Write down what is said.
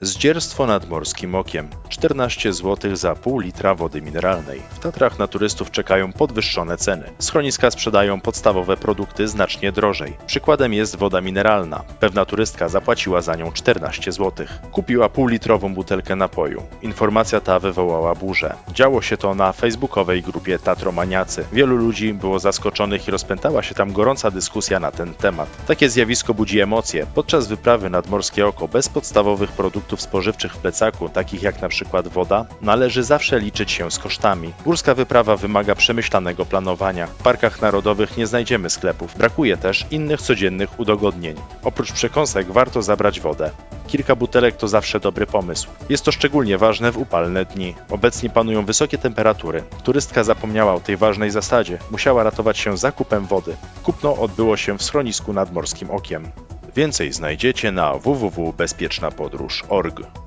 Zdzierstwo nad Morskim Okiem. 14 zł za pół litra wody mineralnej. W Tatrach na turystów czekają podwyższone ceny. Schroniska sprzedają podstawowe produkty znacznie drożej. Przykładem jest woda mineralna. Pewna turystka zapłaciła za nią 14 zł. Kupiła półlitrową butelkę napoju. Informacja ta wywołała burzę. Działo się to na facebookowej grupie Tatromaniacy. Wielu ludzi było zaskoczonych i rozpętała się tam gorąca dyskusja na ten temat. Takie zjawisko budzi emocje. Podczas wyprawy nad Morskie Oko bez podstawowych produktów spożywczych w plecaku, takich jak na przykład woda, należy zawsze liczyć się z kosztami. Górska wyprawa wymaga przemyślanego planowania. W parkach narodowych nie znajdziemy sklepów. Brakuje też innych codziennych udogodnień. Oprócz przekąsek warto zabrać wodę. Kilka butelek to zawsze dobry pomysł. Jest to szczególnie ważne w upalne dni. Obecnie panują wysokie temperatury. Turystka zapomniała o tej ważnej zasadzie. Musiała ratować się zakupem wody. Kupno odbyło się w schronisku nad Morskim Okiem. Więcej znajdziecie na www.bezpiecznapodróż.org.